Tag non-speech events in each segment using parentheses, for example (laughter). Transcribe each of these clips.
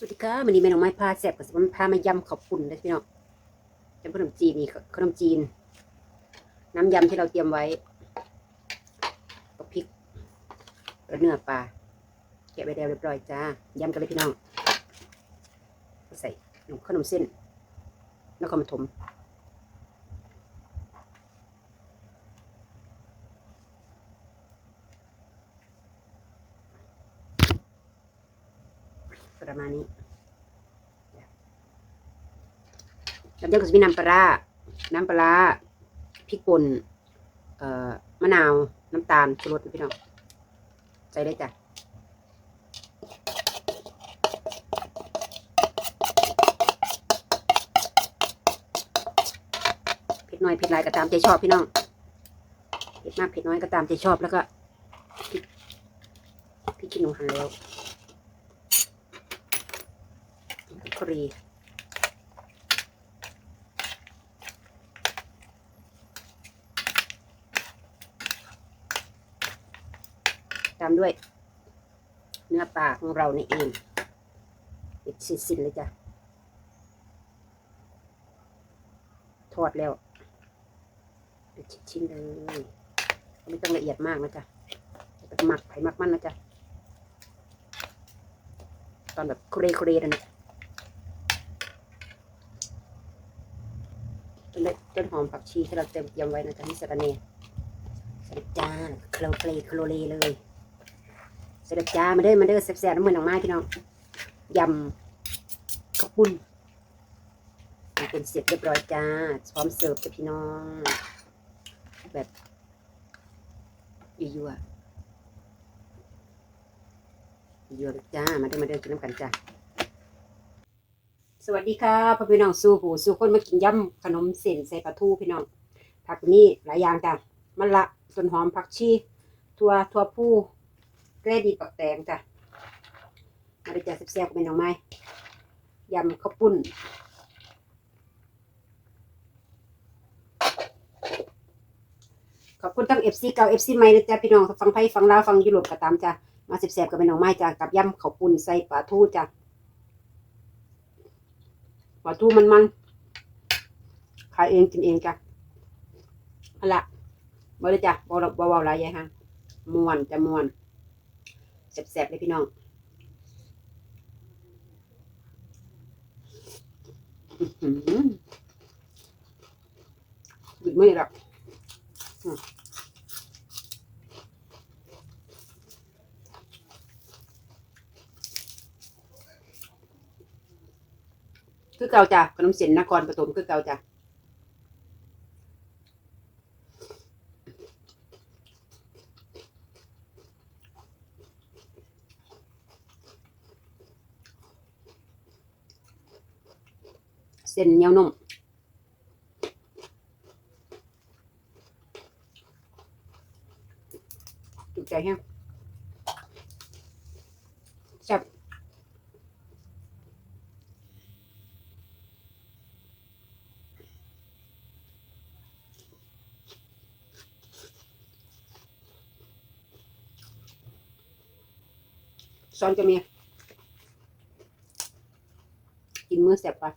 สวัสดีค่ะวันนี้แม่น้องไม้พาแซ่บกับสมันพามายำขอบคุณนะพี่น้องจำขนมจีนนี่ขนมจีน น้ำยำที่เราเตรียมไว้กับพริกและเนื้อปลาแกะไปแล้วเรียบร้อยจ้ายำกันเลยพี่น้องใส่ขนมเส้นแล้วก็มาถม ประมาณนี้ล้วเดี๋ยก็จะมีน้ำปลา น้ำปลาพริกป่นเอ่อมะนาว น้ำตาลชูรสพี่น้องใส่ได้จ้ะเผ็ดน้อยเผ็ดหลายก็ตามใจชอบพี่น้องเผ็ดมากเผ็ดน้อยก็ตามใจชอบแล้วก็พริกพริกขี้หนูหั่นแล้ว ครี ตามด้วย เนื้อปลาของเรานี่เองเด็ดสิ้นเลยจ้ะ ทอดแล้วเป็นชิ้นเลยไม่ต้องละเอียดมากนะจ๊ะหมักไผ่มักมันนะจ๊ะ ตอนแบบเครเครนั่นะ ต้นหอมผักชีที่เราเตรียมเตรียมไว้นะจ๊ะนี่สะระเนใส่จ้าเคลเคลเคลเลเลยใส่จ้ามาเด้อมาเด้อแซ่บๆน้ำมันออกมาพี่น้องยำข้าวปุ้นเป็นเสร็จเรียบร้อยจ้า พร้อมเสิร์ฟจ้ะพี่น้อง แบบยั่วยั่วๆเลยจ้า มาเดินมาเดินกินน้ำกันจ้า สวัสดีค่ะพ่อพี่น้องสู้หูสู้คนมากินยำขนมเส้นใส่ปลาทูพี่น้องผักนี่หลายอย่างจ้ะมะละต้นหอมผักชีถั่วถั่วผู้แกล้ดีปักแตงจ้ะมาได้จ้าแซ่บๆกับเป็นน้องไม้ยำข้าวปุ้นขอบคุณทั้งเอฟซีเก่าเอฟซีใหม่นะจ๊ะพี่น้องฟังไทยฟังลาวฟังยุโรปก็ตามจ้ะมาแซ่บๆกับเป็นน่อไม้จ้ะกับยำข้าวปุ้นใส่ปลาทูจ้ะ ลาทูมันมันขายเองกินเองจ้ะเอาละบ่เลยจ้ะบ่บ่เว้าหลายใหญ่ฮะมวนจะมวนแซ่บๆเลยพี่น้องหยุดไม่ได้หรอก คือเก่าจ้ะขนมเส้นนครปฐมคือเก่าจ้ะเส้นเหนียวนุ่มถูกใจแฮะแซ่บ ซ้อนจะมีกินมื้อแซ่บปะ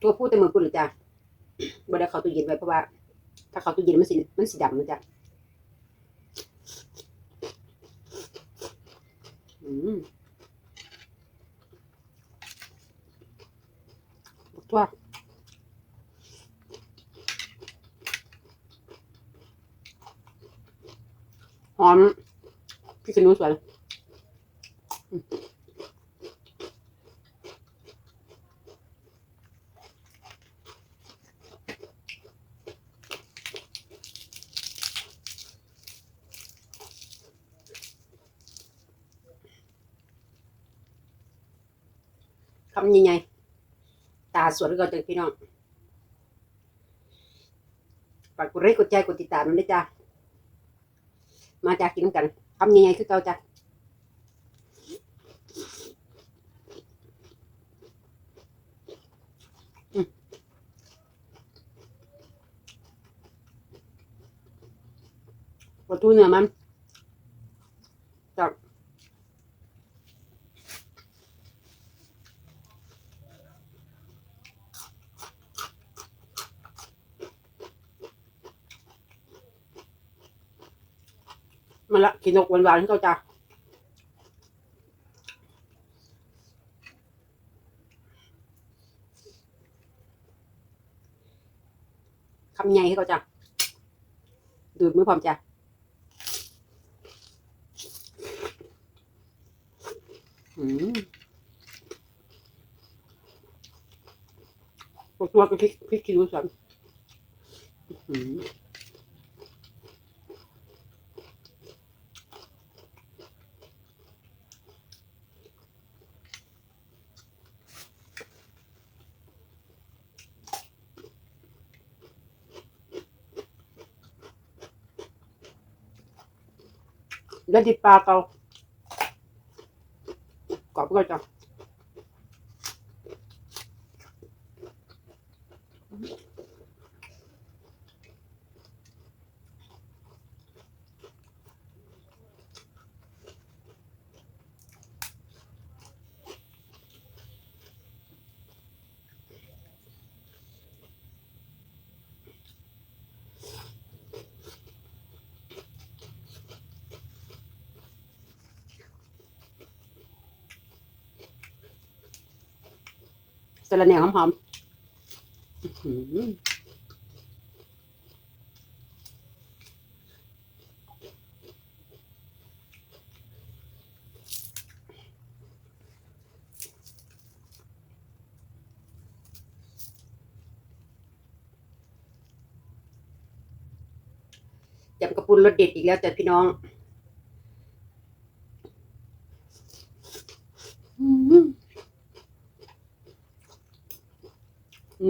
ตัวพูดแต่มือกูหรือจ้ะบ่ได้เข้าตู้เย็นไว้เพราะว่า ถ้าเข้าตู้เย็นมันสิมันสิดำนะจ๊ะอืมตัว หอมพี่ขนุนสวยคำยังไงตาสวยก็จังพี่น้องฝากกดไลค์กดแชร์กดติดตามด้วยจ้ะ มาจากกินน้ำกันทำยังไงคือเก่าจ้ะอืมปลาทูเนื้อมันจา ละกินนกหวานๆให้เขาจ้าคำใหญ่ให้เขาจ้าดูดมือพร้อมจ้าอืมตัวตัวกับพริกพริกขี้หนูสวนอืม แล้วดิบปลาเกากรอบก็จะ สะระแหน่หอมๆอื้อหือจำกระปุนรสเด็ดอีกแล้วแต่พี่น้องอืม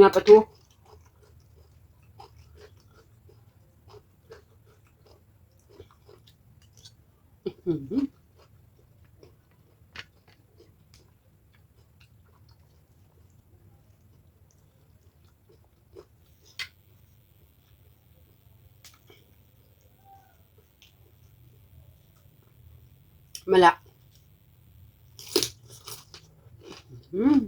เนื้อปลาทูอื้อหือมาละอืม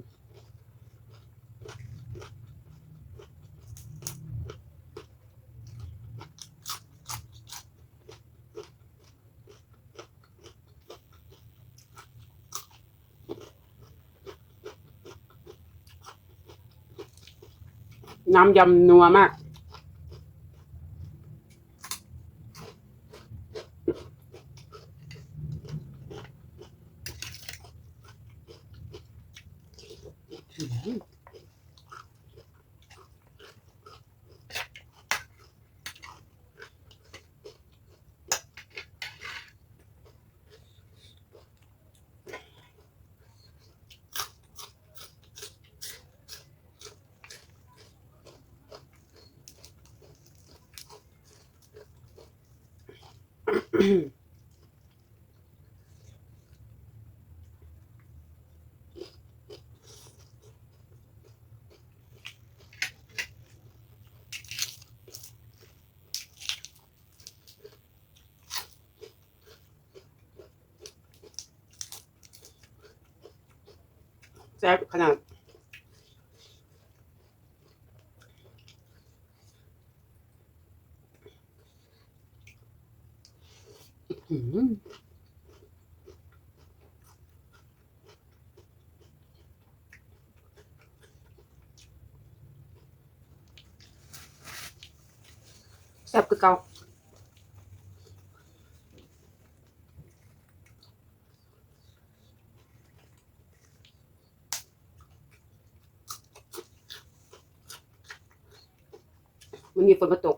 น้ำยำนัวมากแ mm-hmm. (clears throat) แซ่บคือเก่ามันมีฝนมาตก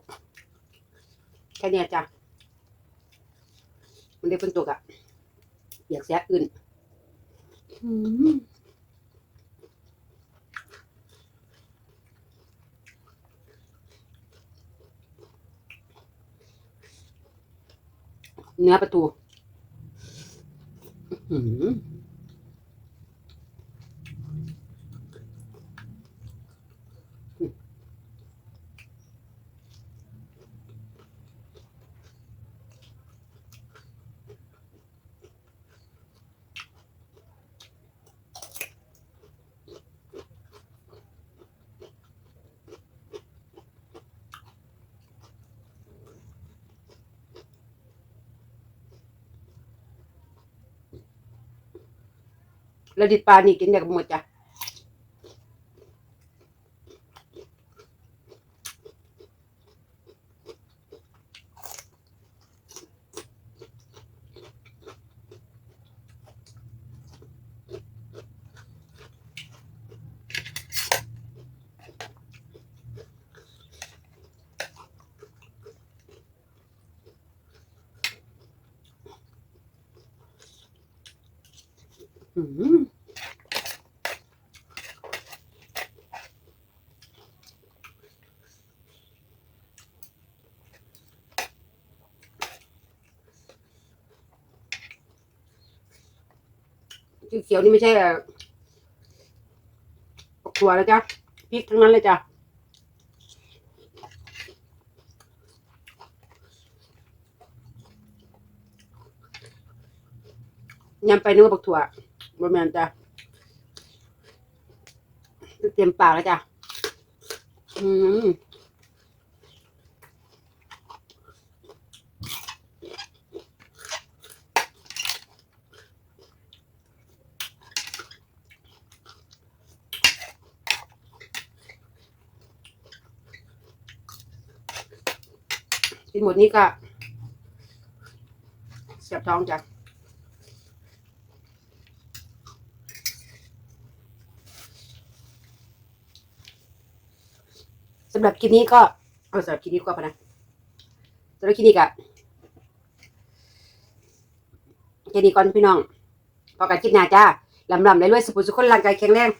แค่นี้จ้ะ ฝนตกอะอยากแซ่บอื่นเนื้อประตู อืม แล้วดิปลานี่กินได้กับหมดจ้ะ สีเขียวนี่ไม่ใช่อะผักถั่วแล้วจ้ะพริกทั้งนั้นเลยจ้ะยำไปนึกว่าบักถั่ว บะแมนจ้ะเตรียมปากแล้วจ้ะ อืมกินหมดนี้ก็เสียบท้องจ้ะ สำหรับคลิปนี้ก็เอาสำหรับคลิปนี้ก็พอนะสำหรับคลิปนี้ก็แค่นี้ก่อนพี่น้องพอกันคลิปหน้าจ้าลำลำได้รวยสุขสุขคนร่างกายแข็งแรง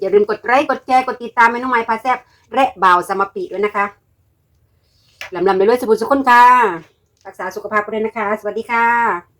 อย่าลืมกดไลค์กดแชร์กดติดตามให้น้องไม้พาแซบและบ่าวสมปีด้วยนะคะลำลำได้รวยสุขสุขคนค่ะรักษาสุขภาพกันด้วยนะคะ สวัสดีค่ะ